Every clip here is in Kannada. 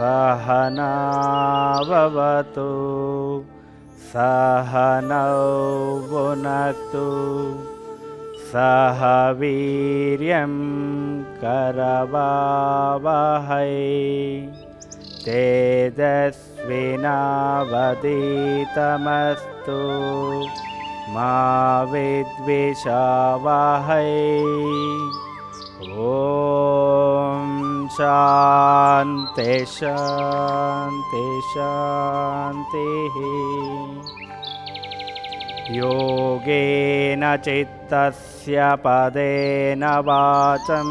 सहनावतु सहनौ भुनक्तु सह वीर्यं करवावहै। तेजस्विनावदीतमस्तु मा विद्विषावहै। ॐ शान्ति शान्ति शान्तिः योगेन चित्तस्य पदेन वाचं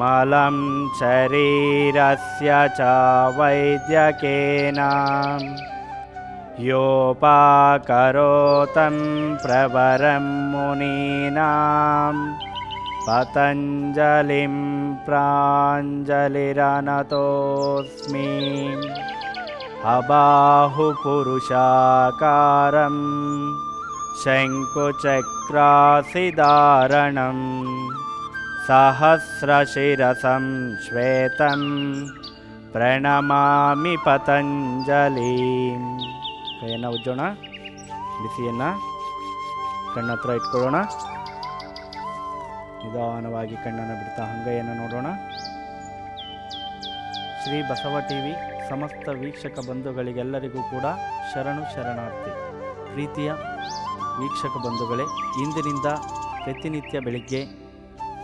मलं शरीरस्य च वैद्यकेन। योपाकरोतं प्रवरं मुनीनां पतञ्जलिं प्राञ्जलिरनतोऽस्मि अबाहुपुरुषाकारं शङ्कुचक्रासिदारणं सहस्रशिरसं श्वेतं ಪ್ರಣಮಾಮಿ ಪತಂಜಲಿ ಕೈಯನ್ನು ಉಜ್ಜೋಣ ಬಿಸಿಯನ್ನು ಕಣ್ಣ ಹತ್ರ ಇಟ್ಕೊಳ್ಳೋಣ ನಿಧಾನವಾಗಿ ಕಣ್ಣನ್ನು ಬಿಡ್ತಾ ಹಂಗೈಯನ್ನು ನೋಡೋಣ. ಶ್ರೀ ಬಸವ ಟಿ ವಿ ಸಮಸ್ತ ವೀಕ್ಷಕ ಬಂಧುಗಳಿಗೆಲ್ಲರಿಗೂ ಕೂಡ ಶರಣು ಶರಣಾರ್ಥಿ. ಪ್ರೀತಿಯ ವೀಕ್ಷಕ ಬಂಧುಗಳೇ, ಇಂದಿನಿಂದ ಪ್ರತಿನಿತ್ಯ ಬೆಳಿಗ್ಗೆ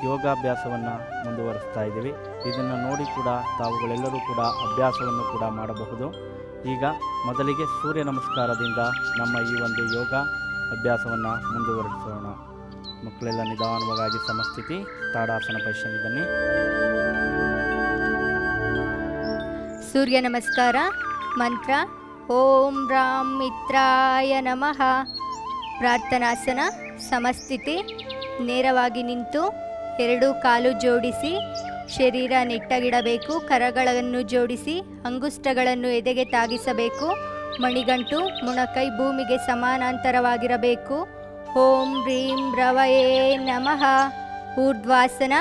ಯೋಗಾಭ್ಯಾಸವನ್ನು ಮುಂದುವರಿಸ್ತಾ ಇದ್ದೀವಿ. ಇದನ್ನು ನೋಡಿ ಕೂಡ ತಾವುಗಳೆಲ್ಲರೂ ಕೂಡ ಅಭ್ಯಾಸವನ್ನು ಕೂಡ ಮಾಡಬಹುದು. ಈಗ ಮೊದಲಿಗೆ ಸೂರ್ಯ ನಮಸ್ಕಾರದಿಂದ ನಮ್ಮ ಈ ಒಂದು ಯೋಗ ಅಭ್ಯಾಸವನ್ನು ಮುಂದುವರಿಸೋಣ. ಮಕ್ಕಳೆಲ್ಲ ನಿಧಾನವಾಗಿ ಸಮಸ್ಥಿತಿ ತಾಡಾಸನ ಪೈಶನಿ ಬನ್ನಿ. ಸೂರ್ಯ ನಮಸ್ಕಾರ. ಮಂತ್ರ, ಓಂ ರಾಮ್ ಮಿತ್ರಾಯ ನಮಃ. ಪ್ರಾರ್ಥನಾಸನ, ಸಮಸ್ಥಿತಿ, ನೇರವಾಗಿ ನಿಂತು ಎರಡು ಕಾಲು ಜೋಡಿಸಿ, ಶರೀರ ನೆಟ್ಟಗಿಡಬೇಕು, ಕರಗಳನ್ನು ಜೋಡಿಸಿ, ಅಂಗುಷ್ಟಗಳನ್ನು ಎದೆಗೆ ತಾಗಿಸಬೇಕು, ಮಣಿಗಂಟು ಮುಣಕೈ ಭೂಮಿಗೆ ಸಮಾನಾಂತರವಾಗಿರಬೇಕು. ಓಂ ಭ್ರೀಂ ರವಯೇ ನಮಃ. ಊರ್ಧ್ವಾಸನ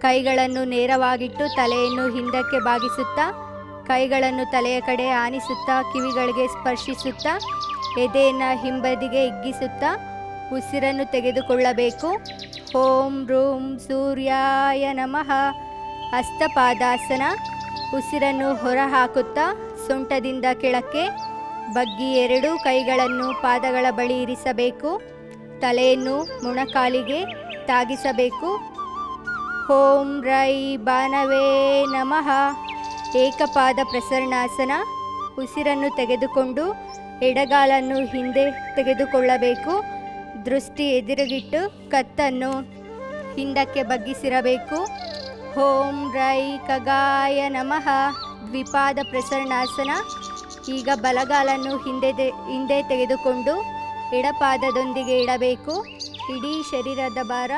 ಕೈಗಳನ್ನು ನೇರವಾಗಿಟ್ಟು ತಲೆಯನ್ನು ಹಿಂದಕ್ಕೆ ಬಾಗಿಸುತ್ತಾ, ಕೈಗಳನ್ನು ತಲೆಯ ಕಡೆ ಆನಿಸುತ್ತಾ, ಕಿವಿಗಳಿಗೆ ಸ್ಪರ್ಶಿಸುತ್ತಾ, ಎದೆಯನ್ನು ಹಿಂಬದಿಗೆ ಹಿಗ್ಗಿಸುತ್ತಾ ಉಸಿರನ್ನು ತೆಗೆದುಕೊಳ್ಳಬೇಕು. ಓಂ ರೂಂ ಸೂರ್ಯಾಯ ನಮಃ. ಹಸ್ತಪಾದಾಸನ ಉಸಿರನ್ನು ಹೊರಹಾಕುತ್ತಾ ಸೊಂಟದಿಂದ ಕೆಳಕ್ಕೆ ಬಗ್ಗಿ ಎರಡೂ ಕೈಗಳನ್ನು ಪಾದಗಳ ಬಳಿ ಇರಿಸಬೇಕು. ತಲೆಯನ್ನು ಮೊಣಕಾಲಿಗೆ ತಾಗಿಸಬೇಕು. ಓಂ ರೈ ಬಾನವೇ ನಮಃ. ಏಕಪಾದ ಪ್ರಸರಣಾಸನ, ಉಸಿರನ್ನು ತೆಗೆದುಕೊಂಡು ಎಡಗಾಲನ್ನು ಹಿಂದೆ ತೆಗೆದುಕೊಳ್ಳಬೇಕು. ದೃಷ್ಟಿ ಎದುರುಗಿಟ್ಟು ಕತ್ತನ್ನು ಹಿಂದಕ್ಕೆ ಬಗ್ಗಿಸಿರಬೇಕು. ಓಂ ರೈ ಕಗಾಯ ನಮಃ. ದ್ವಿಪಾದ ಪ್ರಸರಣಾಸನ ಈಗ ಬಲಗಾಲನ್ನು ಹಿಂದೆ ಹಿಂದೆ ತೆಗೆದುಕೊಂಡು ಎಡಪಾದದೊಂದಿಗೆ ಇಡಬೇಕು. ಇಡೀ ಶರೀರದ ಭಾರ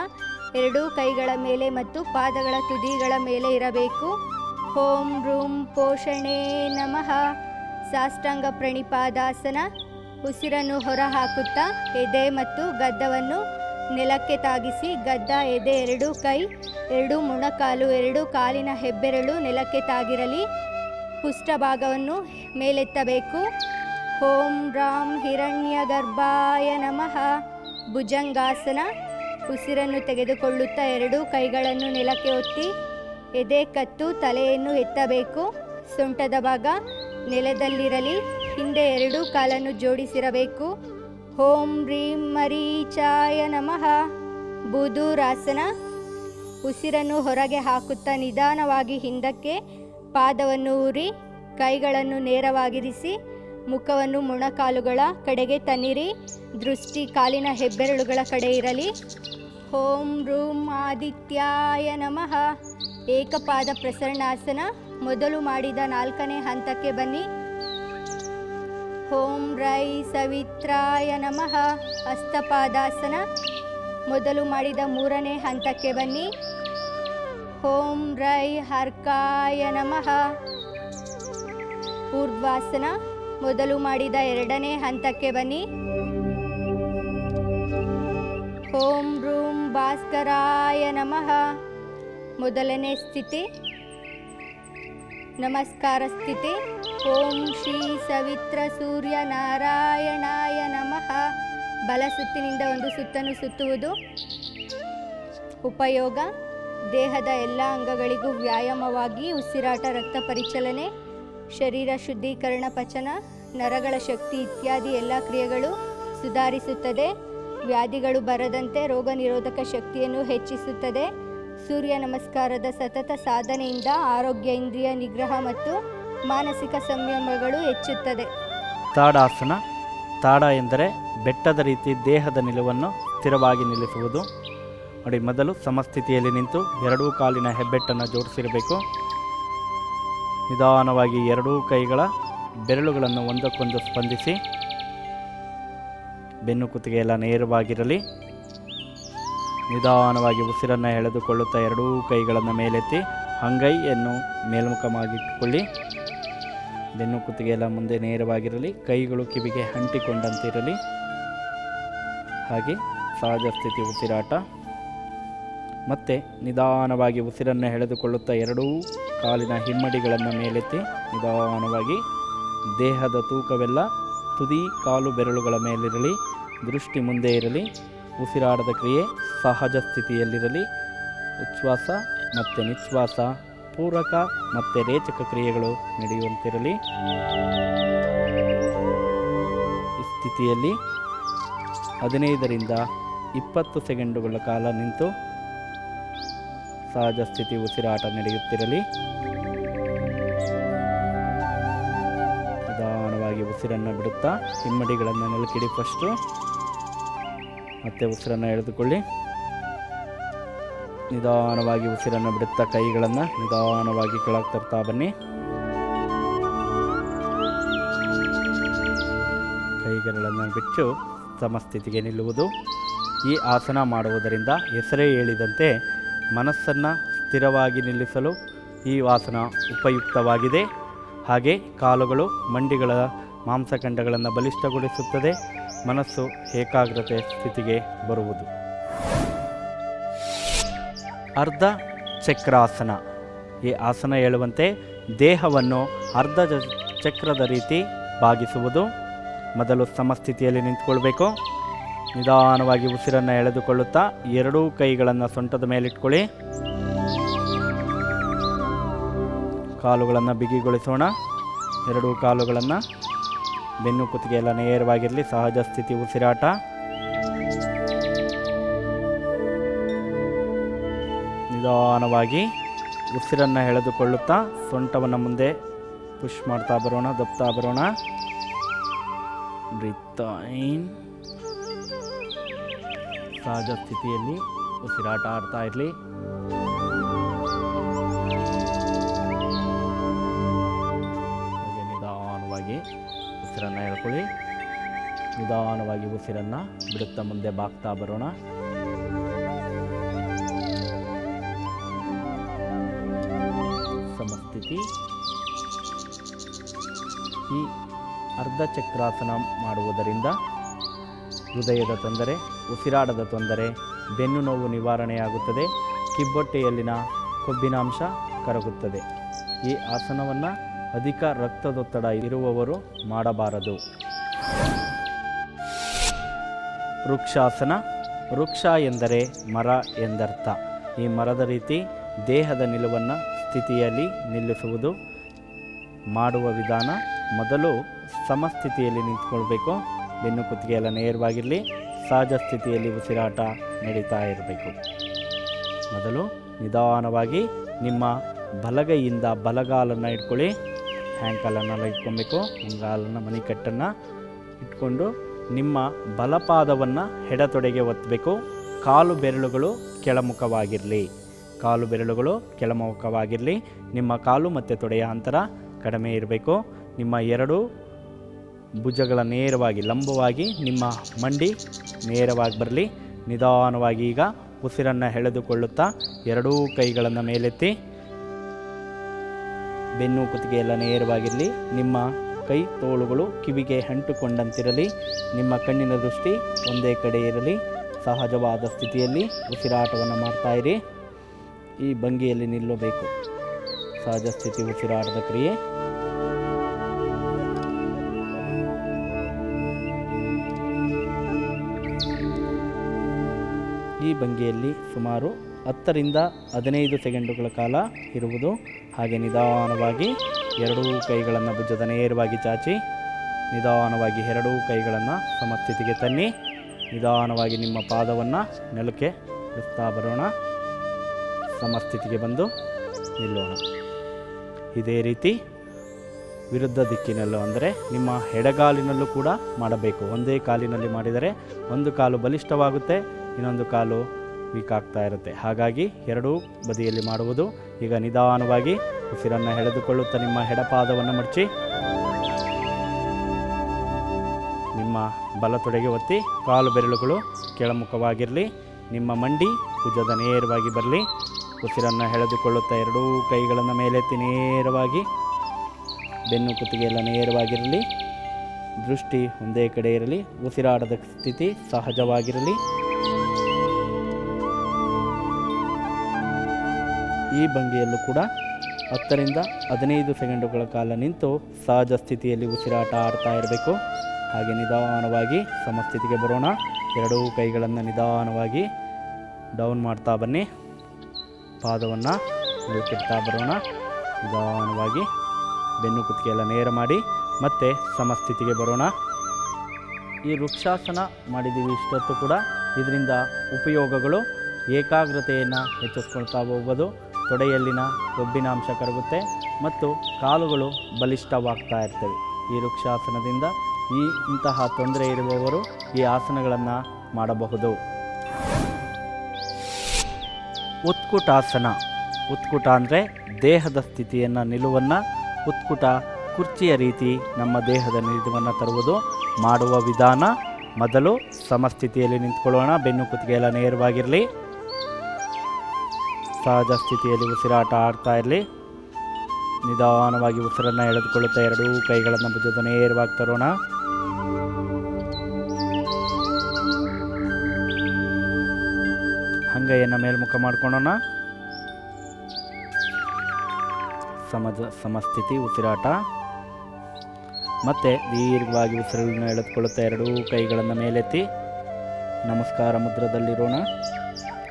ಎರಡೂ ಕೈಗಳ ಮೇಲೆ ಮತ್ತು ಪಾದಗಳ ತುದಿಗಳ ಮೇಲೆ ಇರಬೇಕು. ಓಂ ರೂಂ ಪೋಷಣೆ ನಮಃ. ಸಾಷ್ಟಾಂಗ ಪ್ರಣಿಪಾದಾಸನ ಉಸಿರನ್ನು ಹೊರಹಾಕುತ್ತಾ ಎದೆ ಮತ್ತು ಗದ್ದವನ್ನು ನೆಲಕ್ಕೆ ತಾಗಿಸಿ ಗದ್ದ, ಎದೆ ಎರಡೂ ಕೈ, ಎರಡು ಮೊಣಕಾಲು, ಎರಡು ಕಾಲಿನ ಹೆಬ್ಬೆರಳು ನೆಲಕ್ಕೆ ತಾಗಿರಲಿ. ಪುಷ್ಟಭಾಗವನ್ನು ಮೇಲೆತ್ತಬೇಕು. ಓಂ ರಾಮ್ ಹಿರಣ್ಯ ಗರ್ಭಾಯ ನಮಃ. ಭುಜಂಗಾಸನ. ಉಸಿರನ್ನು ತೆಗೆದುಕೊಳ್ಳುತ್ತಾ ಎರಡೂ ಕೈಗಳನ್ನು ನೆಲಕ್ಕೆ ಒತ್ತಿ ಎದೆ ಕತ್ತು ತಲೆಯನ್ನು ಎತ್ತಬೇಕು. ಸೊಂಟದ ಭಾಗ ನೆಲದಲ್ಲಿರಲಿ. ಹಿಂದೆ ಎರಡೂ ಕಾಲನ್ನು ಜೋಡಿಸಿರಬೇಕು. ಓಂ ರೀಂ ಮರೀಚಾಯ ನಮಃ. ಬುಧೂರಾಸನ. ಉಸಿರನ್ನು ಹೊರಗೆ ಹಾಕುತ್ತಾ ನಿಧಾನವಾಗಿ ಹಿಂದಕ್ಕೆ ಪಾದವನ್ನು ಊರಿ ಕೈಗಳನ್ನು ನೇರವಾಗಿರಿಸಿ ಮುಖವನ್ನು ಮೊಣಕಾಲುಗಳ ಕಡೆಗೆ ತನ್ನಿರಿ. ದೃಷ್ಟಿ ಕಾಲಿನ ಹೆಬ್ಬೆರಳುಗಳ ಕಡೆ ಇರಲಿ. ಓಂ ರೂಂ ಆದಿತ್ಯಾಯ ನಮಃ. ಏಕಪಾದ ಪ್ರಸರಣಾಸನ ಮೊದಲು ಮಾಡಿದ ನಾಲ್ಕನೇ ಹಂತಕ್ಕೆ ಬನ್ನಿ. ಓಂ ರೈ ಸವಿತ್ರಾಯ ನಮಃ. ಹಸ್ತಪಾದಾಸನ ಮೊದಲು ಮಾಡಿದ ಮೂರನೇ ಹಂತಕ್ಕೆ ಬನ್ನಿ. ಓಂ ರೈ ಹರ್ಕಾಯ ನಮಃ. ಊರ್ಧ್ವಾಸನ ಮೊದಲು ಮಾಡಿದ ಎರಡನೇ ಹಂತಕ್ಕೆ ಬನ್ನಿ. ಓಂ ರೂಂ ಭಾಸ್ಕರಾಯ ನಮಃ. ಮೊದಲನೇ ಸ್ಥಿತಿ. ನಮಸ್ಕಾರ ಸ್ಥಿತಿ. ಓಂ ಶ್ರೀ ಸವಿತ್ರ ಸೂರ್ಯ ನಾರಾಯಣಾಯ ನಮಃ. ಬಲ ಸುತ್ತಿನಿಂದ ಒಂದು ಸುತ್ತನ್ನು ಸುತ್ತುವುದು. ಉಪಯೋಗ. ದೇಹದ ಎಲ್ಲ ಅಂಗಗಳಿಗೂ ವ್ಯಾಯಾಮವಾಗಿ ಉಸಿರಾಟ, ರಕ್ತ ಪರಿಚಲನೆ, ಶರೀರ ಶುದ್ಧೀಕರಣ ಪಚನ, ನರಗಳ ಶಕ್ತಿ ಇತ್ಯಾದಿ ಎಲ್ಲ ಕ್ರಿಯೆಗಳು ಸುಧಾರಿಸುತ್ತದೆ. ವ್ಯಾಧಿಗಳು ಬರದಂತೆ ರೋಗ ನಿರೋಧಕ ಶಕ್ತಿಯನ್ನು ಹೆಚ್ಚಿಸುತ್ತದೆ. ಸೂರ್ಯ ನಮಸ್ಕಾರದ ಸತತ ಸಾಧನೆಯಿಂದ ಆರೋಗ್ಯ, ಇಂದ್ರಿಯ ನಿಗ್ರಹ ಮತ್ತು ಮಾನಸಿಕ ಸಂಯಮಗಳು ಹೆಚ್ಚುತ್ತದೆ. ತಾಡಾಸನ, ತಾಡ ಎಂದರೆ ಬೆಟ್ಟದ ರೀತಿ ದೇಹದ ನಿಲುವನ್ನು ಸ್ಥಿರವಾಗಿ ನಿಲ್ಲಿಸುವುದು. ನೋಡಿ, ಮೊದಲು ಸಮಸ್ಥಿತಿಯಲ್ಲಿ ನಿಂತು ಎರಡೂ ಕಾಲಿನ ಹೆಬ್ಬೆಟ್ಟನ್ನು ಜೋಡಿಸಿರಬೇಕು. ನಿಧಾನವಾಗಿ ಎರಡೂ ಕೈಗಳ ಬೆರಳುಗಳನ್ನು ಒಂದಕ್ಕೊಂದು ಸ್ಪಂದಿಸಿ. ಬೆನ್ನು ಕುತ್ತಿಗೆ ನೇರವಾಗಿರಲಿ. ನಿಧಾನವಾಗಿ ಉಸಿರನ್ನು ಎಳೆದುಕೊಳ್ಳುತ್ತಾ ಎರಡೂ ಕೈಗಳನ್ನು ಮೇಲೆತ್ತಿ ಅಂಗೈಯನ್ನು ಮೇಲ್ಮುಖವಾಗಿಟ್ಟುಕೊಳ್ಳಿ. ಬೆನ್ನು ಕುತ್ತಿಗೆ ಮುಂದೆ ನೇರವಾಗಿರಲಿ, ಕೈಗಳು ಕಿವಿಗೆ ಅಂಟಿಕೊಂಡಂತಿರಲಿ. ಹಾಗೆ ಸಹಜ ಸ್ಥಿತಿ ಉಸಿರಾಟ. ಮತ್ತೆ ನಿಧಾನವಾಗಿ ಉಸಿರನ್ನು ಎಳೆದುಕೊಳ್ಳುತ್ತಾ ಎರಡೂ ಕಾಲಿನ ಹಿಮ್ಮಡಿಗಳನ್ನು ಮೇಲೆತ್ತಿ ನಿಧಾನವಾಗಿ ದೇಹದ ತೂಕವೆಲ್ಲ ತುದಿ ಕಾಲು ಬೆರಳುಗಳ ಮೇಲಿರಲಿ, ದೃಷ್ಟಿ ಮುಂದೆ ಇರಲಿ, ಉಸಿರಾಡದ ಕ್ರಿಯೆ ಸಹಜ ಸ್ಥಿತಿಯಲ್ಲಿರಲಿ. ಉಚ್ಛ್ವಾಸ ಮತ್ತು ನಿಶ್ವಾಸ ಪೂರಕ ಮತ್ತು ರೇಚಕ ಕ್ರಿಯೆಗಳು ನಡೆಯುವಂತಿರಲಿ. ಈ ಸ್ಥಿತಿಯಲ್ಲಿ ಹದಿನೈದರಿಂದ ಇಪ್ಪತ್ತು ಸೆಕೆಂಡುಗಳ ಕಾಲ ನಿಂತು ಸಹಜ ಸ್ಥಿತಿ ಉಸಿರಾಟ ನಡೆಯುತ್ತಿರಲಿ. ನಿಧಾನವಾಗಿ ಉಸಿರನ್ನು ಬಿಡುತ್ತಾ ಹಿಮ್ಮಡಿಗಳನ್ನು ನೆಲಕಿಡಿ ಫಸ್ಟು. ಮತ್ತೆ ಉಸಿರನ್ನು ಎಳೆದುಕೊಳ್ಳಿ. ನಿಧಾನವಾಗಿ ಉಸಿರನ್ನು ಬಿಡುತ್ತಾ ಕೈಗಳನ್ನು ನಿಧಾನವಾಗಿ ಕೆಳಗೆ ತರ್ತಾ ಬನ್ನಿ. ಕೈಗಳನ್ನು ಬಿಚ್ಚು ಸಮಸ್ಥಿತಿಗೆ ನಿಲ್ಲುವುದು. ಈ ಆಸನ ಮಾಡುವುದರಿಂದ ಹೆಸರೇ ಹೇಳಿದಂತೆ ಮನಸ್ಸನ್ನು ಸ್ಥಿರವಾಗಿ ನಿಲ್ಲಿಸಲು ಈ ಆಸನ ಉಪಯುಕ್ತವಾಗಿದೆ. ಹಾಗೆ ಕಾಲುಗಳು ಮಂಡಿಗಳ ಮಾಂಸಖಂಡಗಳನ್ನು ಬಲಿಷ್ಠಗೊಳಿಸುತ್ತದೆ. ಮನಸ್ಸು ಏಕಾಗ್ರತೆ ಸ್ಥಿತಿಗೆ ಬರುವುದು. ಅರ್ಧ ಚಕ್ರಾಸನ. ಈ ಆಸನ ಹೇಳುವಂತೆ ದೇಹವನ್ನು ಅರ್ಧ ಚಕ್ರದ ರೀತಿ ಭಾಗಿಸುವುದು. ಮೊದಲು ಸಮಸ್ಥಿತಿಯಲ್ಲಿ ನಿಂತ್ಕೊಳ್ಬೇಕು. ನಿಧಾನವಾಗಿ ಉಸಿರನ್ನು ಎಳೆದುಕೊಳ್ಳುತ್ತಾ ಎರಡೂ ಕೈಗಳನ್ನು ಸೊಂಟದ ಮೇಲಿಟ್ಕೊಳ್ಳಿ. ಕಾಲುಗಳನ್ನು ಬಿಗಿಗೊಳಿಸೋಣ. ಎರಡೂ ಕಾಲುಗಳನ್ನು ಬೆನ್ನು ಕುತ್ತಿಗೆ ಎಲ್ಲ ನೇರವಾಗಿರಲಿ, ಸಹಜ ಸ್ಥಿತಿ ಉಸಿರಾಟ. ನಿಧಾನವಾಗಿ ಉಸಿರನ್ನು ಎಳೆದುಕೊಳ್ಳುತ್ತಾ ಸೊಂಟವನ್ನು ಮುಂದೆ ಪುಷ್ ಮಾಡ್ತಾ ಬರೋಣ, ದಪ್ತಾ ಬರೋಣ. ಬ್ರೀತ್ ಇನ್ ಸಹಜ ಸ್ಥಿತಿಯಲ್ಲಿ ಉಸಿರಾಟ ಆಡ್ತಾ ಇರಲಿ. ನಿಧಾನವಾಗಿ ಉಸಿರನ್ನು ಹೇಳ್ಕೊಳ್ಳಿ ನಿಧಾನವಾಗಿ ಉಸಿರನ್ನು ಬಿಡುತ್ತಾ ಮುಂದೆ ಬಾಗ್ತಾ ಬರೋಣ. ಸಮಸ್ಥಿತಿ. ಈ ಅರ್ಧ ಚಕ್ರಾಸನ ಮಾಡುವುದರಿಂದ ಹೃದಯದ ತೊಂದರೆ ಉಸಿರಾಟದ ತೊಂದರೆ, ಬೆನ್ನು ನೋವು ನಿವಾರಣೆಯಾಗುತ್ತದೆ. ಕಿಬ್ಬೊಟ್ಟೆಯಲ್ಲಿನ ಕೊಬ್ಬಿನಾಂಶ ಕರಗುತ್ತದೆ. ಈ ಆಸನವನ್ನು ಅಧಿಕ ರಕ್ತದೊತ್ತಡ ಇರುವವರು ಮಾಡಬಾರದು. ವೃಕ್ಷಾಸನ, ವೃಕ್ಷ ಎಂದರೆ ಮರ ಎಂದರ್ಥ. ಈ ಮರದ ರೀತಿ ದೇಹದ ನಿಲುವನ್ನು ಸ್ಥಿತಿಯಲ್ಲಿ ನಿಲ್ಲಿಸುವುದು ಮಾಡುವ ವಿಧಾನ ಮೊದಲು ಸಮಸ್ಥಿತಿಯಲ್ಲಿ ನಿಂತ್ಕೊಳ್ಬೇಕು. ಬೆನ್ನು ಕುತ್ತಿಗೆ ಎಲ್ಲ ನೇರವಾಗಿರಲಿ, ಸಹಜ ಸ್ಥಿತಿಯಲ್ಲಿ ಉಸಿರಾಟ ನಡೀತಾ ಇರಬೇಕು. ಮೊದಲು ನಿಧಾನವಾಗಿ ನಿಮ್ಮ ಬಲಗೈಯಿಂದ ಬಲಗಾಲನ್ನು ಇಟ್ಕೊಳ್ಳಿ. ಹ್ಯಾಂಕಲನ್ನೆಲ್ಲ ಇಟ್ಕೊಬೇಕು. ಮುಂಗಾಲನ್ನು, ಮಣಿಕಟ್ಟನ್ನು ಇಟ್ಕೊಂಡು ನಿಮ್ಮ ಬಲಪಾದವನ್ನು ಎಡತೊಡೆಗೆ ಒತ್ತಬೇಕು ಕಾಲು ಬೆರಳುಗಳು ಕೆಳಮುಖವಾಗಿರಲಿ. ಕಾಲು ಬೆರಳುಗಳು ಕೆಳಮುಖವಾಗಿರಲಿ. ನಿಮ್ಮ ಕಾಲು ಮತ್ತು ತೊಡೆಯ ಅಂತರ ಕಡಿಮೆ ಇರಬೇಕು. ನಿಮ್ಮ ಎರಡು ಭುಜಗಳ ನೇರವಾಗಿ, ಲಂಬವಾಗಿ ನಿಮ್ಮ ಮಂಡಿ ನೇರವಾಗಿ ಬರಲಿ. ನಿಧಾನವಾಗಿ ಈಗ ಉಸಿರನ್ನು ಎಳೆದುಕೊಳ್ಳುತ್ತಾ ಎರಡೂ ಕೈಗಳನ್ನು ಮೇಲೆತ್ತಿ. ಬೆನ್ನು ಕುತ್ತಿಗೆ ಎಲ್ಲ ನೇರವಾಗಿರಲಿ. ನಿಮ್ಮ ಕೈ ತೋಳುಗಳು ಕಿವಿಗೆ ಅಂಟುಕೊಂಡಂತಿರಲಿ. ನಿಮ್ಮ ಕಣ್ಣಿನ ದೃಷ್ಟಿ ಒಂದೇ ಕಡೆ ಇರಲಿ. ಸಹಜವಾದ ಸ್ಥಿತಿಯಲ್ಲಿ ಉಸಿರಾಟವನ್ನು ಮಾಡ್ತಾ ಇರಿ. ಈ ಭಂಗಿಯಲ್ಲಿ ನಿಲ್ಲಬೇಕು. ಸಹಜ ಸ್ಥಿತಿ ಉಸಿರಾಟದ ಕ್ರಿಯೆ. ಈ ಭಂಗಿಯಲ್ಲಿ ಸುಮಾರು ಹತ್ತರಿಂದ ಹದಿನೈದು ಸೆಕೆಂಡುಗಳ ಕಾಲ ಇರುವುದು ಹಾಗೆ ನಿಧಾನವಾಗಿ ಎರಡೂ ಕೈಗಳನ್ನು ಭುಜದ ನೇರವಾಗಿ ಚಾಚಿ, ನಿಧಾನವಾಗಿ ಎರಡೂ ಕೈಗಳನ್ನು ಸಮಸ್ಥಿತಿಗೆ ತನ್ನಿ, ನಿಧಾನವಾಗಿ ನಿಮ್ಮ ಪಾದವನ್ನು ನೆಲಕ್ಕೆ ಇಡ್ತಾ ಬರೋಣ. ಸಮಸ್ಥಿತಿಗೆ ಬಂದು ನಿಲ್ಲೋಣ. ಇದೇ ರೀತಿ ವಿರುದ್ಧ ದಿಕ್ಕಿನಲ್ಲೂ ಅಂದರೆ ನಿಮ್ಮ ಎಡಗಾಲಿನಲ್ಲೂ ಕೂಡ ಮಾಡಬೇಕು. ಒಂದೇ ಕಾಲಿನಲ್ಲಿ ಮಾಡಿದರೆ ಒಂದು ಕಾಲು ಬಲಿಷ್ಠವಾಗುತ್ತೆ. ಇನ್ನೊಂದು ಕಾಲು ವೀಕ್ ಆಗ್ತಾ ಇರುತ್ತೆ. ಹಾಗಾಗಿ ಎರಡೂ ಬದಿಯಲ್ಲಿ ಮಾಡುವುದು ಈಗ ನಿಧಾನವಾಗಿ ಉಸಿರನ್ನು ಎಳೆದುಕೊಳ್ಳುತ್ತಾ ನಿಮ್ಮ ಎಡಪಾದವನ್ನು ಮಡಚಿ. ನಿಮ್ಮ ಬಲ ತೊಡೆಗೆ ಒತ್ತಿ ಕಾಲು ಬೆರಳುಗಳು ಕೆಳಮುಖವಾಗಿರಲಿ. ನಿಮ್ಮ ಮಂಡಿ ಭುಜದ ನೇರವಾಗಿ ಬರಲಿ. ಉಸಿರನ್ನು ಎಳೆದುಕೊಳ್ಳುತ್ತಾ ಎರಡೂ ಕೈಗಳನ್ನು ಮೇಲೆತ್ತಿ ನೇರವಾಗಿ. ಬೆನ್ನು ಕುತ್ತಿಗೆ ಎಲ್ಲ ನೇರವಾಗಿರಲಿ. ದೃಷ್ಟಿ ಒಂದೇ ಕಡೆ ಇರಲಿ. ಉಸಿರಾಡದ ಸ್ಥಿತಿ ಸಹಜವಾಗಿರಲಿ. ಈ ಭಂಗಿಯಲ್ಲೂ ಕೂಡ ಹತ್ತರಿಂದ ಹದಿನೈದು ಸೆಕೆಂಡುಗಳ ಕಾಲ ನಿಂತು ಸಹಜ ಸ್ಥಿತಿಯಲ್ಲಿ ಉಸಿರಾಟ ಆಡ್ತಾ ಇರಬೇಕು. ಹಾಗೆ ನಿಧಾನವಾಗಿ ಸಮಸ್ಥಿತಿಗೆ ಬರೋಣ. ಎರಡೂ ಕೈಗಳನ್ನು ನಿಧಾನವಾಗಿ ಡೌನ್ ಮಾಡ್ತಾ ಬನ್ನಿ. ಪಾದವನ್ನು ಮುಳುಕಿಡ್ತಾ ಬರೋಣ. ನಿಧಾನವಾಗಿ ಬೆನ್ನು ಕುತ್ತಿಗೆ ಎಲ್ಲ ನೇರ ಮಾಡಿ ಮತ್ತೆ ಸಮಸ್ಥಿತಿಗೆ ಬರೋಣ. ಈ ವೃಕ್ಷಾಸನ ಮಾಡಿದ್ದೀವಿ ಇಷ್ಟೊತ್ತು ಕೂಡ. ಇದರಿಂದ ಉಪಯೋಗಗಳು ಏಕಾಗ್ರತೆಯನ್ನು ಹೆಚ್ಚಿಸ್ಕೊಳ್ತಾ ಹೋಗ್ಬೋದು. ತೊಡೆಯಲ್ಲಿನ ಕೊಬ್ಬಿನಾಂಶ ಕರಗುತ್ತೆ ಮತ್ತು ಕಾಲುಗಳು ಬಲಿಷ್ಠವಾಗ್ತಾ ಇರ್ತವೆ. ಈ ವೃಕ್ಷಾಸನದಿಂದ ಈ ಇಂತಹ ತೊಂದರೆ ಇರುವವರು ಈ ಆಸನಗಳನ್ನು ಮಾಡಬಹುದು. ಉತ್ಕುಟಾಸನ. ಉತ್ಕುಟ ಅಂದರೆ ದೇಹದ ಸ್ಥಿತಿಯನ್ನು, ನಿಲುವನ್ನು ಉತ್ಕುಟ, ಕುರ್ಚಿಯ ರೀತಿ ನಮ್ಮ ದೇಹದ ನಿಲುವನ್ನು ತರುವುದು. ಮಾಡುವ ವಿಧಾನ ಮೊದಲು ಸಮಸ್ಥಿತಿಯಲ್ಲಿ ನಿಂತ್ಕೊಳ್ಳೋಣ. ಬೆನ್ನು ಕುತ್ತಿಗೆ ಎಲ್ಲ ನೇರವಾಗಿರಲಿ. ಸಹಜ ಸ್ಥಿತಿಯಲ್ಲಿ ಉಸಿರಾಟ ಆಡ್ತಾ ಇರಲಿ. ನಿಧಾನವಾಗಿ ಉಸಿರನ್ನು ಎಳೆದುಕೊಳ್ಳುತ್ತಾ ಎರಡೂ ಕೈಗಳನ್ನು ಭುಜದ ನೇರವಾಗಿ ತರೋಣ. ಅಂಗೈಯನ್ನು ಮೇಲ್ಮುಖ ಮಾಡ್ಕೊಳ್ಳೋಣ ಸಮಜ, ಸಮಸ್ಥಿತಿ, ಉಸಿರಾಟ. ಮತ್ತೆ ದೀರ್ಘವಾಗಿ ಉಸಿರನ್ನು ಎಳೆದುಕೊಳ್ಳುತ್ತಾ ಎರಡೂ ಕೈಗಳನ್ನು ಮೇಲೆತ್ತಿ. ನಮಸ್ಕಾರ ಮುದ್ರದಲ್ಲಿರೋಣ.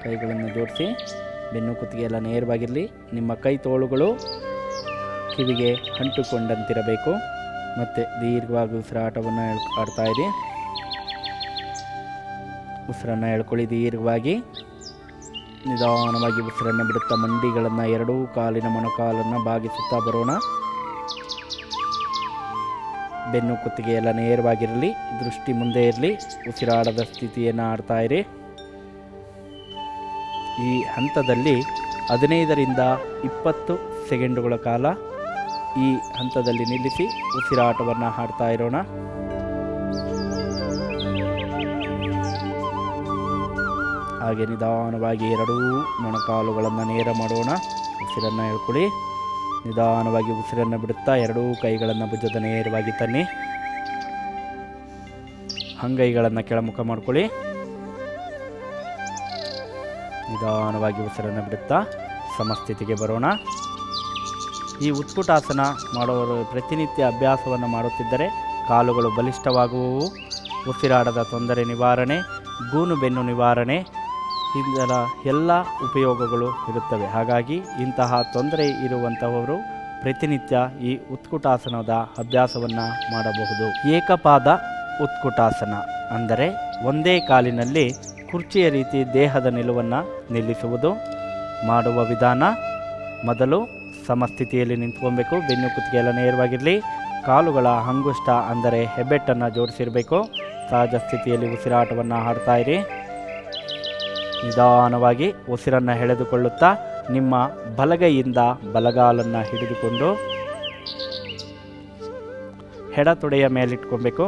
ಕೈಗಳನ್ನು ಜೋಡಿಸಿ. ಬೆನ್ನು ಕುತ್ತಿಗೆ ಎಲ್ಲ ನೇರವಾಗಿರಲಿ. ನಿಮ್ಮ ಕೈ ತೋಳುಗಳು ಕಿವಿಗೆ ಅಂಟುಕೊಂಡಂತಿರಬೇಕು. ಮತ್ತು ದೀರ್ಘವಾಗಿ ಉಸಿರಾಟವನ್ನು ಆಡ್ತಾ ಇರಿ. ಉಸಿರನ್ನು ಎಳ್ಕೊಳ್ಳಿ ದೀರ್ಘವಾಗಿ. ನಿಧಾನವಾಗಿ ಉಸಿರನ್ನು ಬಿಡುತ್ತಾ ಮಂಡಿಗಳನ್ನು ಎರಡೂ ಕಾಲಿನ ಮೊಣಕಾಲನ್ನು ಬಾಗಿಸುತ್ತಾ ಬರೋಣ. ಬೆನ್ನು ಕುತ್ತಿಗೆ ಎಲ್ಲ ನೇರವಾಗಿರಲಿ. ದೃಷ್ಟಿ ಮುಂದೆ ಇರಲಿ. ಉಸಿರಾಡದ ಸ್ಥಿತಿಯನ್ನು ಆಡ್ತಾ ಇರಿ. ಈ ಹಂತದಲ್ಲಿ ಹದಿನೈದರಿಂದ ಇಪ್ಪತ್ತು ಸೆಕೆಂಡುಗಳ ಕಾಲ ಈ ಹಂತದಲ್ಲಿ ನಿಲ್ಲಿಸಿ ಉಸಿರಾಟವನ್ನು ಹಾಡ್ತಾ ಇರೋಣ. ಹಾಗೆ ನಿಧಾನವಾಗಿ ಎರಡೂ ಮೊಣಕಾಲುಗಳನ್ನು ನೇರ ಮಾಡೋಣ. ಉಸಿರನ್ನು ಹೇಳ್ಕೊಳ್ಳಿ ನಿಧಾನವಾಗಿ ಉಸಿರನ್ನು ಬಿಡುತ್ತಾ ಎರಡೂ ಕೈಗಳನ್ನು ಭುಜದ ನೇರವಾಗಿ ತನ್ನಿ. ಅಂಗೈಗಳನ್ನು ಕೆಳಮುಖ ಮಾಡ್ಕೊಳ್ಳಿ. ನಿಧಾನವಾಗಿ ಉಸಿರನ್ನು ಬಿಡುತ್ತಾ ಸಮಸ್ಥಿತಿಗೆ ಬರೋಣ. ಈ ಉತ್ಕುಟಾಸನ ಮಾಡುವವರು ಪ್ರತಿನಿತ್ಯ ಅಭ್ಯಾಸವನ್ನು ಮಾಡುತ್ತಿದ್ದರೆ ಕಾಲುಗಳು ಬಲಿಷ್ಠವಾಗುವವು. ಉಸಿರಾಡದ ತೊಂದರೆ ನಿವಾರಣೆ, ಗೂನು ಬೆನ್ನು ನಿವಾರಣೆ ಇದರ ಎಲ್ಲ ಉಪಯೋಗಗಳು ಇರುತ್ತವೆ. ಹಾಗಾಗಿ ಇಂತಹ ತೊಂದರೆ ಇರುವಂತಹವರು ಪ್ರತಿನಿತ್ಯ ಈ ಉತ್ಕುಟಾಸನದ ಅಭ್ಯಾಸವನ್ನು ಮಾಡಬಹುದು. ಏಕಪಾದ ಉತ್ಕುಟಾಸನ ಅಂದರೆ ಒಂದೇ ಕಾಲಿನಲ್ಲಿ ಕುರ್ಚಿಯ ರೀತಿ ದೇಹದ ನಿಲುವನ್ನು ನಿಲ್ಲಿಸುವುದು ಮಾಡುವ ವಿಧಾನ. ಮೊದಲು ಸಮಸ್ಥಿತಿಯಲ್ಲಿ ನಿಂತ್ಕೊಬೇಕು. ಬೆನ್ನು ಕುತ್ತಿಗೆ ಎಲ್ಲ ನೇರವಾಗಿರಲಿ. ಕಾಲುಗಳ ಹಂಗುಷ್ಟ ಅಂದರೆ ಹೆಬ್ಬೆಟ್ಟನ್ನು ಜೋಡಿಸಿರಬೇಕು. ಸಹಜ ಸ್ಥಿತಿಯಲ್ಲಿ ಉಸಿರಾಟವನ್ನು ಹಾಡ್ತಾ ಇರಿ. ನಿಧಾನವಾಗಿ ಉಸಿರನ್ನು ಎಳೆದುಕೊಳ್ಳುತ್ತಾ ನಿಮ್ಮ ಬಲಗೈಯಿಂದ ಬಲಗಾಲನ್ನು ಹಿಡಿದುಕೊಂಡು ಹೆಡ ತೊಡೆಯ ಮೇಲಿಟ್ಕೊಬೇಕು.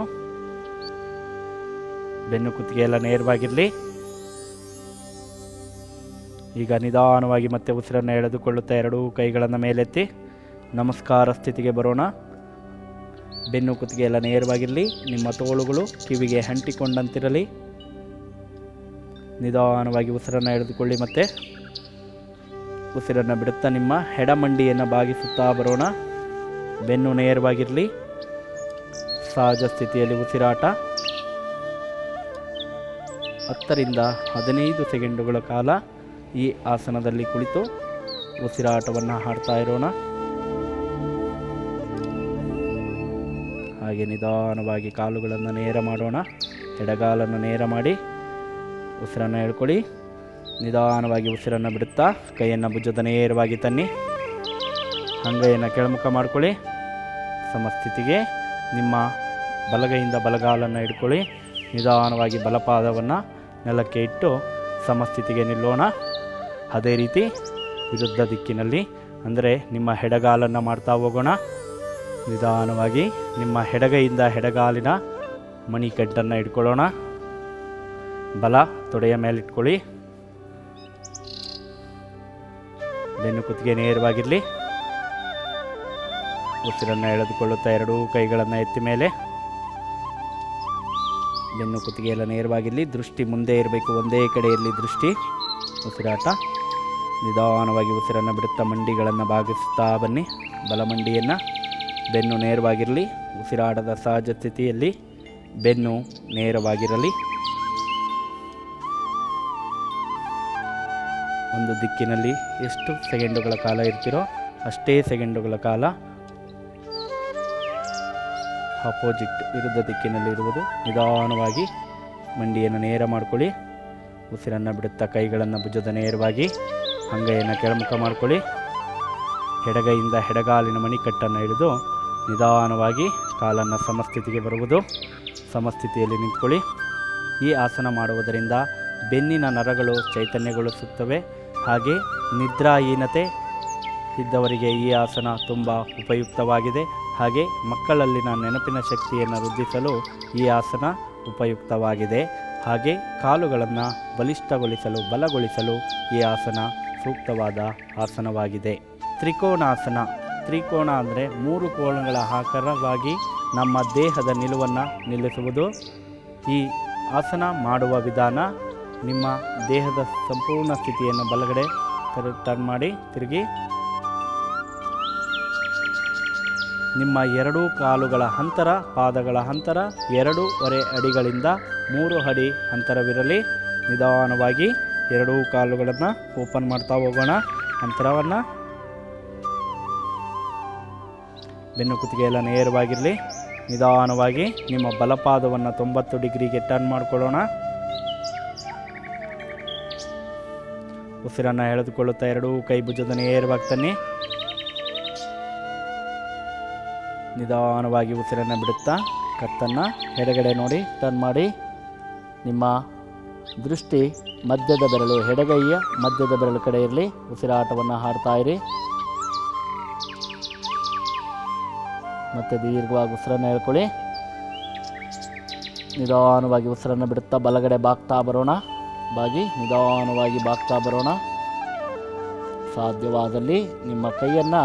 ಬೆನ್ನು ಕುತ್ತಿಗೆ ಎಲ್ಲ ನೇರವಾಗಿರಲಿ. ಈಗ ನಿಧಾನವಾಗಿ ಮತ್ತೆ ಉಸಿರನ್ನು ಎಳೆದುಕೊಳ್ಳುತ್ತಾ ಎರಡೂ ಕೈಗಳನ್ನು ಮೇಲೆತ್ತಿ ನಮಸ್ಕಾರ ಸ್ಥಿತಿಗೆ ಬರೋಣ. ಬೆನ್ನು ಕುತ್ತಿಗೆ ಎಲ್ಲ ನೇರವಾಗಿರಲಿ, ನಿಮ್ಮ ತೋಳುಗಳು ಕಿವಿಗೆ ಅಂಟಿಕೊಂಡಂತಿರಲಿ ನಿಧಾನವಾಗಿ ಉಸಿರನ್ನು ಎಳೆದುಕೊಳ್ಳಿ ಮತ್ತೆ. ಉಸಿರನ್ನು ಬಿಡುತ್ತಾ ನಿಮ್ಮ ಹೆಡಮಂಡಿಯನ್ನು ಬಾಗಿಸುತ್ತಾ ಬರೋಣ. ಬೆನ್ನು ನೇರವಾಗಿರಲಿ. ಸಹಜ ಸ್ಥಿತಿಯಲ್ಲಿ ಉಸಿರಾಟ. ಹತ್ತರಿಂದ ಹದಿನೈದು ಸೆಕೆಂಡುಗಳ ಕಾಲ ಈ ಆಸನದಲ್ಲಿ ಕುಳಿತು ಉಸಿರಾಟವನ್ನು ಹಾಡ್ತಾ ಇರೋಣ. ಹಾಗೆ ನಿಧಾನವಾಗಿ ಕಾಲುಗಳನ್ನು ನೇರ ಮಾಡೋಣ. ಎಡಗಾಲನ್ನು ನೇರ ಮಾಡಿ ಉಸಿರನ್ನು ಹೇಳ್ಕೊಳ್ಳಿ ನಿಧಾನವಾಗಿ ಉಸಿರನ್ನು ಬಿಡುತ್ತಾ ಕೈಯನ್ನು ಭುಜದ ನೇರವಾಗಿ ತನ್ನಿ. ಅಂಗೈಯನ್ನು ಕೆಳಮುಖ ಮಾಡ್ಕೊಳ್ಳಿ. ಸಮಸ್ಥಿತಿಗೆ ನಿಮ್ಮ ಬಲಗೈಯಿಂದ ಬಲಗಾಲನ್ನು ಹಿಡ್ಕೊಳ್ಳಿ. ನಿಧಾನವಾಗಿ ಬಲಪಾದವನ್ನು ನೆಲಕ್ಕೆ ಇಟ್ಟು ಸಮಸ್ಥಿತಿಗೆ ನಿಲ್ಲೋಣ. ಅದೇ ರೀತಿ ವಿರುದ್ಧ ದಿಕ್ಕಿನಲ್ಲಿ, ಅಂದರೆ ನಿಮ್ಮ ಹೆಡಗಾಲನ್ನು ಮಾಡ್ತಾ ಹೋಗೋಣ. ನಿಧಾನವಾಗಿ ನಿಮ್ಮ ಎಡಗೈಯಿಂದ ಎಡಗಾಲಿನ ಮಣಿಕಟ್ಟನ್ನು ಇಟ್ಕೊಳ್ಳೋಣ ಬಲ ತೊಡೆಯ ಮೇಲೆ ಇಟ್ಕೊಳ್ಳಿ. ಬೆನ್ನು ಕುತ್ತಿಗೆ ನೇರವಾಗಿರಲಿ. ಉಸಿರನ್ನು ಎಳೆದುಕೊಳ್ಳುತ್ತಾ ಎರಡೂ ಕೈಗಳನ್ನು ಎತ್ತಿ ಮೇಲೆ. ಬೆನ್ನು ಕುತ್ತಿಗೆ ಎಲ್ಲ ನೇರವಾಗಿರಲಿ. ದೃಷ್ಟಿ ಮುಂದೆ ಇರಬೇಕು, ಒಂದೇ ಕಡೆಯಲ್ಲಿ ದೃಷ್ಟಿ. ಉಸಿರಾಟ. ನಿಧಾನವಾಗಿ ಉಸಿರನ್ನು ಬಿಡುತ್ತಾ ಮಂಡಿಗಳನ್ನು ಭಾಗಿಸುತ್ತಾ ಬನ್ನಿ. ಬಲಮಂಡಿಯನ್ನು ಬೆನ್ನು ನೇರವಾಗಿರಲಿ ಉಸಿರಾಟದ ಸಹಜ ಸ್ಥಿತಿಯಲ್ಲಿ ಬೆನ್ನು ನೇರವಾಗಿರಲಿ. ಒಂದು ದಿಕ್ಕಿನಲ್ಲಿ ಎಷ್ಟು ಸೆಕೆಂಡುಗಳ ಕಾಲ ಇರ್ತೀರೋ ಅಷ್ಟೇ ಸೆಕೆಂಡುಗಳ ಕಾಲ ಅಪೋಸಿಟ್ ವಿರುದ್ಧ ದಿಕ್ಕಿನಲ್ಲಿ ಇರುವುದು. ನಿಧಾನವಾಗಿ ಮಂಡಿಯನ್ನು ನೇರ ಮಾಡ್ಕೊಳ್ಳಿ. ಉಸಿರನ್ನು ಬಿಡುತ್ತಾ ಕೈಗಳನ್ನು ಭುಜದ ನೇರವಾಗಿ ಅಂಗೈಯನ್ನು ಕೆಳಮುಖ ಮಾಡಿಕೊಳ್ಳಿ. ಎಡಗೈಯಿಂದ ಎಡಗಾಲಿನ ಮಣಿಕಟ್ಟನ್ನು ಹಿಡಿದು ನಿಧಾನವಾಗಿ ಕಾಲನ್ನು ಸಮಸ್ಥಿತಿಗೆ ಬರುವುದು. ಸಮಸ್ಥಿತಿಯಲ್ಲಿ ನಿಂತ್ಕೊಳ್ಳಿ. ಈ ಆಸನ ಮಾಡುವುದರಿಂದ ಬೆನ್ನಿನ ನರಗಳು ಚೈತನ್ಯಗೊಳಿಸುತ್ತವೆ. ಹಾಗೆ ನಿದ್ರಾಹೀನತೆ ಇದ್ದವರಿಗೆ ಈ ಆಸನ ತುಂಬ ಉಪಯುಕ್ತವಾಗಿದೆ. ಹಾಗೆ ಮಕ್ಕಳಲ್ಲಿನ ನೆನಪಿನ ಶಕ್ತಿಯನ್ನು ವೃದ್ಧಿಸಲು ಈ ಆಸನ ಉಪಯುಕ್ತವಾಗಿದೆ. ಹಾಗೆ ಕಾಲುಗಳನ್ನು ಬಲಿಷ್ಠಗೊಳಿಸಲು, ಬಲಗೊಳಿಸಲು ಈ ಆಸನ ಸೂಕ್ತವಾದ ಆಸನವಾಗಿದೆ. ತ್ರಿಕೋಣಾಸನ ತ್ರಿಕೋಣ ಅಂದರೆ ಮೂರು ಕೋಣಗಳ ಆಕಾರವಾಗಿ ನಮ್ಮ ದೇಹದ ನಿಲುವನ್ನು ನಿಲ್ಲಿಸುವುದು. ಈ ಆಸನ ಮಾಡುವ ವಿಧಾನ ನಿಮ್ಮ ದೇಹದ ಸಂಪೂರ್ಣ ಸ್ಥಿತಿಯನ್ನು ಬಲಗಡೆ ಟರ್ನ್ ಮಾಡಿ ತಿರುಗಿ. ನಿಮ್ಮ ಎರಡೂ ಕಾಲುಗಳ ಅಂತರ, ಪಾದಗಳ ಅಂತರ ಎರಡೂವರೆ ಅಡಿಗಳಿಂದ ಮೂರು ಅಡಿ ಅಂತರವಿರಲಿ. ನಿಧಾನವಾಗಿ. ಎರಡೂ ಕಾಲುಗಳನ್ನು ಓಪನ್ ಮಾಡ್ತಾ ಹೋಗೋಣ. ಅಂತರವನ್ನು ಬೆನ್ನು ಕುತ್ತಿಗೆ ಎಲ್ಲ ನೇರವಾಗಿರಲಿ. ನಿಧಾನವಾಗಿ ನಿಮ್ಮ ಬಲಪಾದವನ್ನು ತೊಂಬತ್ತು ಡಿಗ್ರಿಗೆ ಟರ್ನ್ ಮಾಡಿಕೊಳ್ಳೋಣ. ಉಸಿರನ್ನು ಎಳೆದುಕೊಳ್ಳುತ್ತಾ ಎರಡೂ ಕೈ ಭುಜದ ನೇರವಾಗಿ ತನ್ನಿ. ನಿಧಾನವಾಗಿ ಉಸಿರನ್ನು ಬಿಡುತ್ತಾ ಕತ್ತನ್ನು ಎಡಗಡೆ ನೋಡಿ ಟರ್ನ್ ಮಾಡಿ. ನಿಮ್ಮ ದೃಷ್ಟಿ ಮಧ್ಯದ ಬೆರಳು ಎಡಗೈಯ ಮಧ್ಯದ ಬೆರಳು ಕಡೆ ಇರಲಿ. ಉಸಿರಾಟವನ್ನು ಹಾಡ್ತಾ ಇರಿ. ಮತ್ತೆ ದೀರ್ಘವಾಗಿ ಉಸಿರನ್ನು ಹೇಳ್ಕೊಳ್ಳಿ. ನಿಧಾನವಾಗಿ ಉಸಿರನ್ನು ಬಿಡುತ್ತಾ ಬಲಗಡೆ ಬಾಗ್ತಾ ಬರೋಣ. ಬಾಗಿ, ನಿಧಾನವಾಗಿ ಬಾಗ್ತಾ ಬರೋಣ. ಸಾಧ್ಯವಾದಲ್ಲಿ ನಿಮ್ಮ ಕೈಯನ್ನು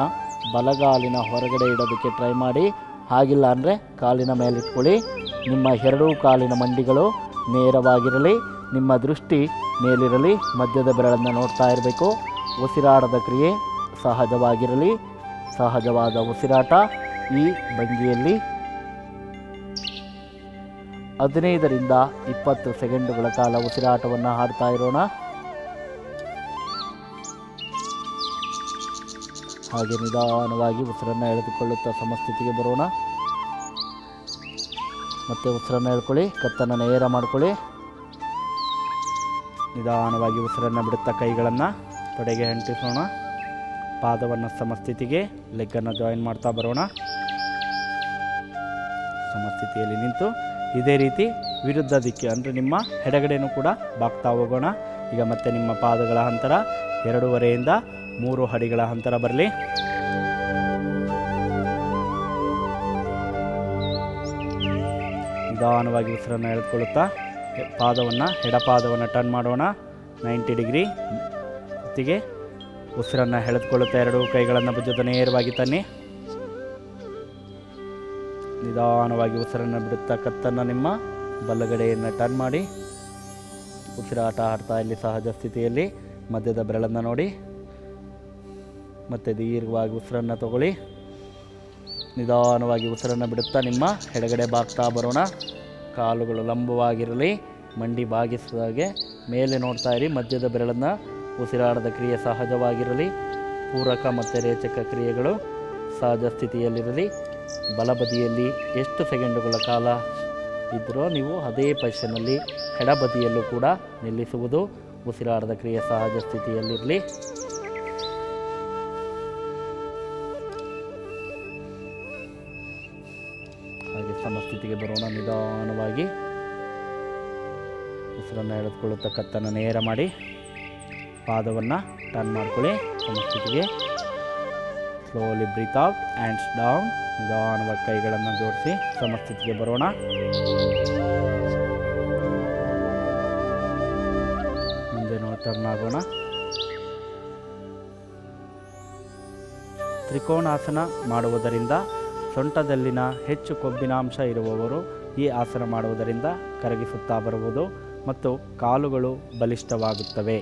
ಬಲಗಾಲಿನ ಹೊರಗಡೆ ಇಡೋದಕ್ಕೆ ಟ್ರೈ ಮಾಡಿ. ಹಾಗಿಲ್ಲ ಅಂದರೆ ಕಾಲಿನ ಮೇಲಿಟ್ಕೊಳ್ಳಿ. ನಿಮ್ಮ ಎರಡೂ ಕಾಲಿನ ಮಂಡಿಗಳು ನೇರವಾಗಿರಲಿ. ನಿಮ್ಮ ದೃಷ್ಟಿ ಮೇಲಿರಲಿ, ಮಧ್ಯದ ಬೆರಳನ್ನು ನೋಡ್ತಾ ಇರಬೇಕು. ಉಸಿರಾಟದ ಕ್ರಿಯೆ ಸಹಜವಾಗಿರಲಿ. ಸಹಜವಾದ ಉಸಿರಾಟ ಈ ಭಂಗಿಯಲ್ಲಿ. ಹದಿನೈದರಿಂದ ಇಪ್ಪತ್ತು ಸೆಕೆಂಡುಗಳ ಕಾಲ ಉಸಿರಾಟವನ್ನು ಹಾಡ್ತಾ ಇರೋಣ. ಹಾಗೆ ನಿಧಾನವಾಗಿ ಉಸಿರನ್ನು ಎಳೆದುಕೊಳ್ಳುತ್ತಾ ಸಮಸ್ಥಿತಿಗೆ ಬರೋಣ. ಮತ್ತೆ ಉಸಿರನ್ನು ಎಳ್ಕೊಳ್ಳಿ ಕತ್ತನ್ನು ನೇರ ಮಾಡ್ಕೊಳ್ಳಿ. ನಿಧಾನವಾಗಿ ಉಸಿರನ್ನು ಬಿಡುತ್ತಾ ಕೈಗಳನ್ನು ತೊಡೆಗೆ ಅಂಟಿಸೋಣ. ಪಾದವನ್ನು ಸಮಸ್ಥಿತಿಗೆ, ಲೆಗ್ಗನ್ನು ಜಾಯಿನ್ ಮಾಡ್ತಾ ಬರೋಣ. ಸಮಸ್ಥಿತಿಯಲ್ಲಿ ನಿಂತು ಇದೇ ರೀತಿ ವಿರುದ್ಧ ದಿಕ್ಕಿ, ಅಂದರೆ ನಿಮ್ಮ ಎಡಗಡೆಯೂ ಕೂಡ ಬಾಗ್ತಾ ಹೋಗೋಣ. ಈಗ ಮತ್ತೆ ನಿಮ್ಮ ಪಾದಗಳ ಅಂತರ ಎರಡೂವರೆಯಿಂದ ಮೂರು ಅಡಿಗಳ ಅಂತರ ಬರಲಿ. ನಿಧಾನವಾಗಿ ಉಸಿರನ್ನು ಎಳೆದುಕೊಳ್ಳುತ್ತಾ ಪಾದವನ್ನು, ಎಡಪಾದವನ್ನು ಟರ್ನ್ ಮಾಡೋಣ. ನೈಂಟಿ ಡಿಗ್ರಿ ಹೊತ್ತಿಗೆ ಉಸಿರನ್ನು ಎಳೆದುಕೊಳ್ಳುತ್ತಾ ಎರಡು ಕೈಗಳನ್ನು ಭುಜದ ನೇರವಾಗಿ ತನ್ನಿ. ನಿಧಾನವಾಗಿ ಉಸಿರನ್ನು ಬಿಡುತ್ತಾ ಕತ್ತನ್ನು ನಿಮ್ಮ ಬಲಗಡೆಯನ್ನು ಟರ್ನ್ ಮಾಡಿ. ಉಸಿರಾಟ ಆಡ್ತಾ ಇಲ್ಲಿ ಸಹಜ ಸ್ಥಿತಿಯಲ್ಲಿ ಮಧ್ಯದ ಬೆರಳನ್ನು ನೋಡಿ. ಮತ್ತು ದೀರ್ಘವಾಗಿ ಉಸಿರನ್ನು ತಗೊಳ್ಳಿ. ನಿಧಾನವಾಗಿ ಉಸಿರನ್ನು ಬಿಡುತ್ತಾ ನಿಮ್ಮ ಎಡಗಡೆ ಬಾಗ್ತಾ ಬರೋಣ. ಕಾಲುಗಳು ಲಂಬವಾಗಿರಲಿ, ಮಂಡಿ ಬಾಗಿಸಿದಾಗೆ ಮೇಲೆ ನೋಡ್ತಾ ಇರಿ, ಮಧ್ಯದ ಬೆರಳನ್ನು ಉಸಿರಾಡದ ಕ್ರಿಯೆ ಸಹಜವಾಗಿರಲಿ. ಪೂರಕ ಮತ್ತು ರೇಚಕ ಕ್ರಿಯೆಗಳು ಸಹಜ ಸ್ಥಿತಿಯಲ್ಲಿರಲಿ. ಬಲಬದಿಯಲ್ಲಿ ಎಷ್ಟು ಸೆಕೆಂಡುಗಳ ಕಾಲ ಇದ್ದರೂ ನೀವು ಅದೇ ಪೊಸಿಷನಲ್ಲಿ ಎಡಬದಿಯಲ್ಲೂ ಕೂಡ ನಿಲ್ಲಿಸುವುದು, ಉಸಿರಾಡದ ಕ್ರಿಯೆ ಸಹಜ ಸ್ಥಿತಿಯಲ್ಲಿರಲಿ. ಉಸಿರನ್ನು ಎಳೆದುಕೊಳ್ಳುತ್ತಾ ಕತ್ತನ್ನು ನೇರ ಮಾಡಿ ಪಾದವನ್ನು ಟರ್ನ್ ಮಾಡ್ಕೊಳ್ಳಿ. ಸಮಸ್ಥಿತಿಗೆ slowly breathe out hands down ನಿಧಾನವಾಗಿ ಕೈಗಳನ್ನು ಜೋಡಿಸಿ ಸಮಸ್ಥಿತಿಗೆ ಬರೋಣ. ಮುಂದೆ ನಾವು ಟರ್ನ್ ಆಗೋಣ. ತ್ರಿಕೋಣಾಸನ ಮಾಡುವುದರಿಂದ ಸೊಂಟದಲ್ಲಿನ ಹೆಚ್ಚು ಕೊಬ್ಬಿನಾಂಶ ಇರುವವರು ಈ ಆಸನ ಮಾಡುವುದರಿಂದ ಕರಗಿಸುತ್ತಾ ಬರುವುದು. ಮತ್ತು ಕಾಲುಗಳು ಬಲಿಷ್ಠವಾಗುತ್ತವೆ.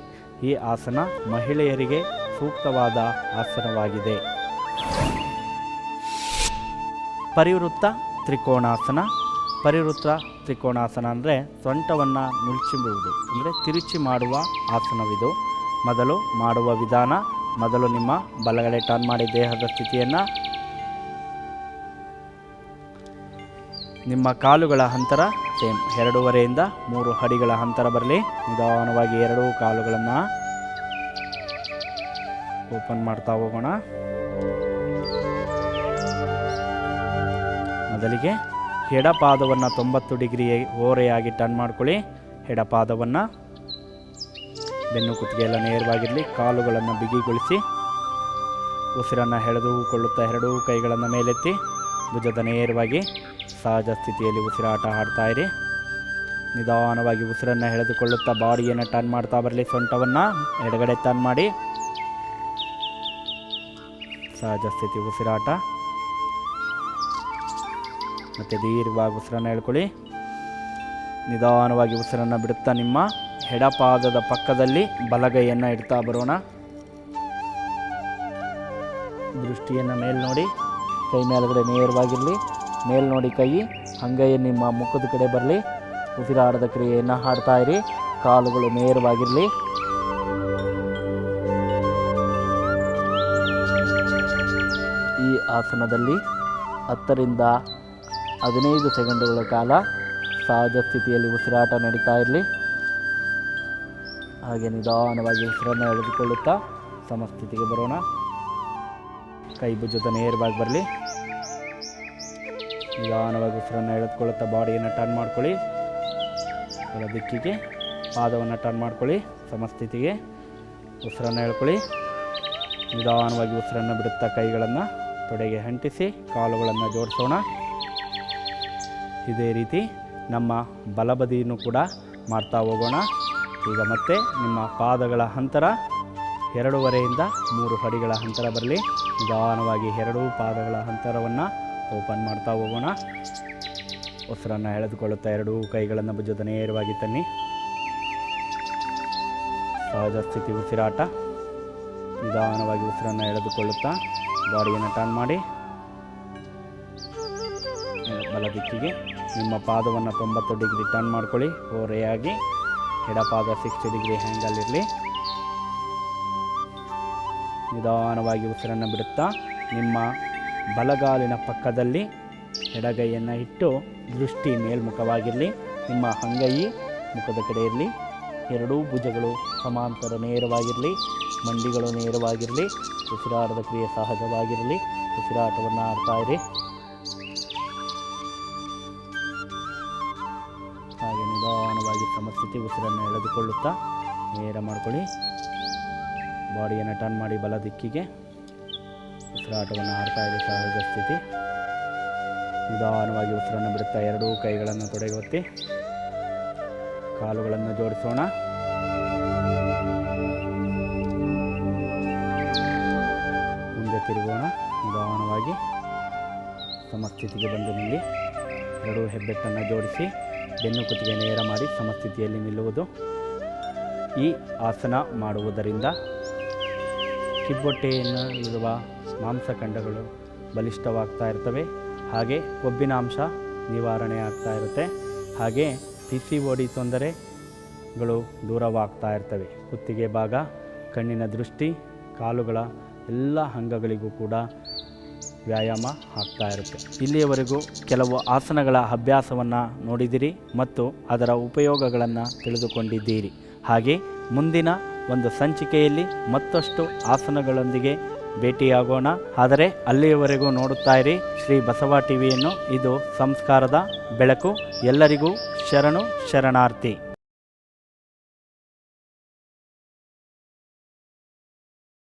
ಈ ಆಸನ ಮಹಿಳೆಯರಿಗೆ ಸೂಕ್ತವಾದ ಆಸನವಾಗಿದೆ. ಪರಿವೃತ್ತ ತ್ರಿಕೋಣಾಸನ. ಪರಿವೃತ್ತ ತ್ರಿಕೋಣಾಸನ ಅಂದರೆ ಸೊಂಟವನ್ನು ನುಳ್ಚಿಬಿಡುವುದು ಅಂದರೆ ತಿರುಚಿ ಮಾಡುವ ಆಸನವಿದು. ಮೊದಲು ಮಾಡುವ ವಿಧಾನ, ಮೊದಲು ನಿಮ್ಮ ಬಲಗಡೆ ಟರ್ನ್ ಮಾಡಿ ದೇಹದ ಸ್ಥಿತಿಯನ್ನು ನಿಮ್ಮ ಕಾಲುಗಳ ಅಂತರ, ಸೇಮ್, ಎರಡೂವರೆಯಿಂದ ಮೂರು ಅಡಿಗಳ ಅಂತರ ಬರಲಿ. ನಿಧಾನವಾಗಿ ಎರಡೂ ಕಾಲುಗಳನ್ನು ಓಪನ್ ಮಾಡ್ತಾ ಹೋಗೋಣ. ಮೊದಲಿಗೆ ಎಡಪಾದವನ್ನು ತೊಂಬತ್ತು ಡಿಗ್ರಿ ಓರೆಯಾಗಿ ಟರ್ನ್ ಮಾಡ್ಕೊಳ್ಳಿ. ಎಡಪಾದವನ್ನು ಬೆನ್ನು ಕುತ್ತಿಗೆ ಎಲ್ಲ ನೇರವಾಗಿರಲಿ, ಕಾಲುಗಳನ್ನು ಬಿಗಿಗೊಳಿಸಿ. ಉಸಿರನ್ನು ಎಳೆದುಕೊಳ್ಳುತ್ತಾ ಎರಡೂ ಕೈಗಳನ್ನು ಮೇಲೆತ್ತಿ, ಭುಜದ ನೇರವಾಗಿ ಸಹಜ ಸ್ಥಿತಿಯಲ್ಲಿ ಉಸಿರಾಟ ಆಡ್ತಾ ಇರಿ. ನಿಧಾನವಾಗಿ ಉಸಿರನ್ನು ಎಳೆದುಕೊಳ್ಳುತ್ತಾ ಬಾಡಿಯನ್ನು ಟರ್ನ್ ಮಾಡ್ತಾ ಬರಲಿ. ಸೊಂಟವನ್ನು ಎಡಗಡೆ ಟರ್ನ್ ಮಾಡಿ. ಸಹಜ ಸ್ಥಿತಿ ಉಸಿರಾಟ. ಮತ್ತು ದೀರ್ಘವಾಗಿ ಉಸಿರನ್ನು ಹೇಳ್ಕೊಳ್ಳಿ ನಿಧಾನವಾಗಿ ಉಸಿರನ್ನು ಬಿಡುತ್ತಾ ನಿಮ್ಮ ಎಡಪಾದದ ಪಕ್ಕದಲ್ಲಿ ಬಲಗೈಯನ್ನು ಇಡ್ತಾ ಬರೋಣ. ದೃಷ್ಟಿಯನ್ನು ಮೇಲೆ ನೋಡಿ. ಕೈ ಮೇಲುಗಡೆ ನೇರವಾಗಿರಲಿ. ಮೇಲ್ ನೋಡಿ ಕೈ. ಅಂಗೈ ನಿಮ್ಮ ಮುಖದ ಕಡೆ ಬರಲಿ. ಉಸಿರಾಡದ ಕ್ರಿಯೆಯನ್ನು ಇರಿ. ಕಾಲುಗಳು ನೇರವಾಗಿರಲಿ. ಈ ಆಸನದಲ್ಲಿ ಹತ್ತರಿಂದ ಹದಿನೈದು ಸೆಕೆಂಡುಗಳ ಕಾಲ ಸಹಜ ಸ್ಥಿತಿಯಲ್ಲಿ ಉಸಿರಾಟ ನಡೀತಾ ಇರಲಿ. ಹಾಗೆ ನಿಧಾನವಾಗಿ ಉಸಿರನ್ನು ಎಳೆದುಕೊಳ್ಳುತ್ತಾ ಸಮಸ್ಥಿತಿಗೆ ಬರೋಣ. ಕೈ ಭುಜದ ನೇರವಾಗಿ ಬರಲಿ. ನಿಧಾನವಾಗಿ ಉಸಿರನ್ನು ಎಳೆದುಕೊಳ್ಳುತ್ತಾ ಬಾಡಿಯನ್ನು ಟರ್ನ್ ಮಾಡ್ಕೊಳ್ಳಿ. ಬಲ ದಿಕ್ಕಿಗೆ ಪಾದವನ್ನು ಟರ್ನ್ ಮಾಡ್ಕೊಳ್ಳಿ. ಸಮಸ್ಥಿತಿಗೆ ಉಸಿರನ್ನು ಎಳ್ಕೊಳ್ಳಿ. ನಿಧಾನವಾಗಿ ಉಸಿರನ್ನು ಬಿಡುತ್ತಾ ಕೈಗಳನ್ನು ತೊಡೆಗೆ ಅಂಟಿಸಿ ಕಾಲುಗಳನ್ನು ಜೋಡಿಸೋಣ. ಇದೇ ರೀತಿ ನಮ್ಮ ಬಲಬದಿಯನ್ನು ಕೂಡ ಮಾಡ್ತಾ ಹೋಗೋಣ. ಈಗ ಮತ್ತೆ ನಿಮ್ಮ ಪಾದಗಳ ಅಂತರ ಎರಡೂವರೆಯಿಂದ ಮೂರು ಅಡಿಗಳ ಅಂತರ ಬರಲಿ. ನಿಧಾನವಾಗಿ ಎರಡೂ ಪಾದಗಳ ಅಂತರವನ್ನು ಓಪನ್ ಮಾಡ್ತಾ ಹೋಗೋಣ. ಉಸಿರನ್ನು ಎಳೆದುಕೊಳ್ಳುತ್ತಾ ಎರಡೂ ಕೈಗಳನ್ನು ಭುಜದ ನೇರವಾಗಿ ತನ್ನಿ. ಸಹಜ ಸ್ಥಿತಿ ಉಸಿರಾಟ. ನಿಧಾನವಾಗಿ ಉಸಿರನ್ನು ಎಳೆದುಕೊಳ್ಳುತ್ತಾ ಬಾಡಿಯನ್ನು ಟರ್ನ್ ಮಾಡಿ. ಬಲ ದಿಕ್ಕಿಗೆ ನಿಮ್ಮ ಪಾದವನ್ನು ತೊಂಬತ್ತು ಡಿಗ್ರಿ ಟರ್ನ್ ಮಾಡ್ಕೊಳ್ಳಿ. ಓರೆಯಾಗಿ ಎಡಪಾದ ಸಿಕ್ಸ್ಟಿ ಡಿಗ್ರಿ ಹ್ಯಾಂಗಲ್ಲಿರಲಿ ನಿಧಾನವಾಗಿ ಉಸಿರನ್ನು ಬಿಡುತ್ತಾ ನಿಮ್ಮ ಬಲಗಾಲಿನ ಪಕ್ಕದಲ್ಲಿ ಎಡಗೈಯನ್ನು ಇಟ್ಟು ದೃಷ್ಟಿ ಮೇಲ್ಮುಖವಾಗಿರಲಿ. ನಿಮ್ಮ ಅಂಗೈ ಮುಖದ ಕಡೆ ಇರಲಿ. ಎರಡೂ ಭುಜಗಳು ಸಮಾಂತರ ನೇರವಾಗಿರಲಿ. ಮಂಡಿಗಳು ನೇರವಾಗಿರಲಿ. ಉಸಿರಾಟದ ಕ್ರಿಯೆ ಸಹಜವಾಗಿರಲಿ. ಉಸಿರಾಟವನ್ನು ಆಡ್ತಾ ಇರಿ. ಹಾಗೆ ನಿಧಾನವಾಗಿ ಸಮಸ್ಥಿತಿ ಉಸಿರನ್ನು ಎಳೆದುಕೊಳ್ಳುತ್ತಾ ನೇರ ಮಾಡ್ಕೊಳ್ಳಿ. ಬಾಡಿಯನ್ನು ಟರ್ನ್ ಮಾಡಿ ಬಲ ದಿಕ್ಕಿಗೆ. ಉಸಿರಾಟವನ್ನು ಆಡ್ತಾ ಇದೆ ಸಹಜ ಸ್ಥಿತಿ. ನಿಧಾನವಾಗಿ ಉಸಿರನ್ನು ಬಿಡುತ್ತಾ ಎರಡೂ ಕೈಗಳನ್ನು ತೊಡೆಗೆ ಒತ್ತಿ ಕಾಲುಗಳನ್ನು ಜೋಡಿಸೋಣ. ಮುಂದೆ ತಿರುಗೋಣ. ನಿಧಾನವಾಗಿ ಸಮಸ್ಥಿತಿಗೆ ಬಂದು ನಿಲ್ಲಿ. ಎರಡೂ ಹೆಬ್ಬೆಟ್ಟನ್ನು ಜೋಡಿಸಿ ಬೆನ್ನು ಕುತ್ತಿಗೆ ನೇರ ಮಾಡಿ ಸಮಸ್ಥಿತಿಯಲ್ಲಿ ನಿಲ್ಲುವುದು. ಈ ಆಸನ ಮಾಡುವುದರಿಂದ ಕಿಬ್ಬೊಟ್ಟೆಯಲ್ಲಿರುವ ಮಾಂಸಖಂಡಗಳು ಬಲಿಷ್ಠವಾಗ್ತಾ ಇರ್ತವೆ ಹಾಗೆ ಕೊಬ್ಬಿನಾಂಶ ನಿವಾರಣೆ ಆಗ್ತಾ ಇರುತ್ತೆ. ಹಾಗೆ ಪಿ ಸಿ ಓಡಿ ತೊಂದರೆಗಳು ದೂರವಾಗ್ತಾ ಇರ್ತವೆ. ಕುತ್ತಿಗೆ ಭಾಗ, ಕಣ್ಣಿನ ದೃಷ್ಟಿ, ಕಾಲುಗಳ ಎಲ್ಲ ಅಂಗಗಳಿಗೂ ಕೂಡ ವ್ಯಾಯಾಮ ಆಗ್ತಾ ಇರುತ್ತೆ. ಇಲ್ಲಿಯವರೆಗೂ ಕೆಲವು ಆಸನಗಳ ಅಭ್ಯಾಸವನ್ನು ನೋಡಿದಿರಿ ಮತ್ತು ಅದರ ಉಪಯೋಗಗಳನ್ನು ತಿಳಿದುಕೊಂಡಿದ್ದೀರಿ. ಹಾಗೆ ಮುಂದಿನ ಒಂದು ಸಂಚಿಕೆಯಲ್ಲಿ ಮತ್ತಷ್ಟು ಆಸನಗಳೊಂದಿಗೆ ಭೇಟಿಯಾಗೋಣ. ಆದರೆ ಅಲ್ಲಿಯವರೆಗೂ ನೋಡುತ್ತಾ ಇರಿ. ಶ್ರೀ ಬಸವ ಟಿವಿಯನ್ನು. ಇದು ಸಂಸ್ಕಾರದ ಬೆಳಕು. ಎಲ್ಲರಿಗೂ ಶರಣು ಶರಣಾರ್ಥಿ.